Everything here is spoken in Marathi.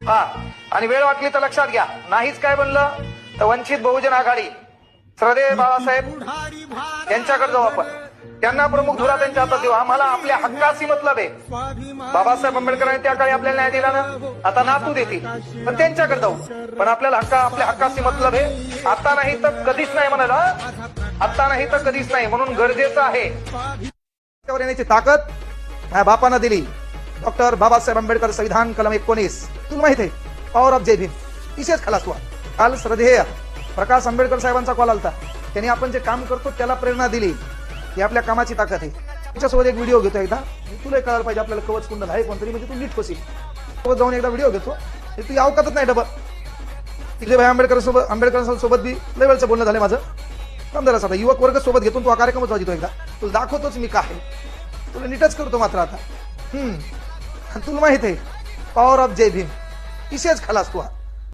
हा आणि वेळ वाटली तर लक्षात घ्या. नाहीच काय बनलं तर वंचित बहुजन आघाडी. श्रद्धेय बाळासाहेब यांच्याकडे जाऊ आपण. त्यांना प्रमुख धुरा त्यांच्या हातात देऊ. आम्हाला आपल्या हक्काशी मतलब आहे. बाबासाहेब आंबेडकरांनी त्या काळी आपल्याला न्याय दिला ना? आता नातू देतील. पण त्यांच्याकडे जाऊ. पण आपल्याला हक्का आपल्या हक्काशी मतलब आहे. आता नाही तर कधीच नाही म्हणाला आता नाही तर कधीच नाही. म्हणून गरजेचं आहे. येण्याची ताकद बापानं दिली. डॉक्टर बाबासाहेब आंबेडकर संविधान कलम एकोणीस. तुला माहीत आहे? पॉवर ऑफ जय भीम विशेष खलास हुआ काल श्रद्धेय प्रकाश आंबेडकर साहेबांचा कॉल आलता. त्यांनी आपण जे काम करतो त्याला प्रेरणा दिली. ही आपल्या कामाची ताकद आहे. त्याच्यासोबत एक व्हिडिओ घेतो एकदा. तुला कळायला पाहिजे आपल्याला कवच कुंडल आहे कोणतरी म्हणजे तू नीट फसील सोबत जाऊन एकदा व्हिडिओ घेतो. तू तू अवकातच नाही डबल तिथे भाई आंबेडकर सोबत आंबेडकर सोबत बी लय वेळचं बोलणं झालं माझं. थांब जरा आता युवक वर्ग सोबत घेतो तो हा कार्यक्रमच वाजतो एकदा. तुला दाखवतोच मी काय तुला नीटच करतो मात्र आता. हम्म. आणि तुला माहीत आहे पॉवर ऑफ जय भीम. इसेच खलास तू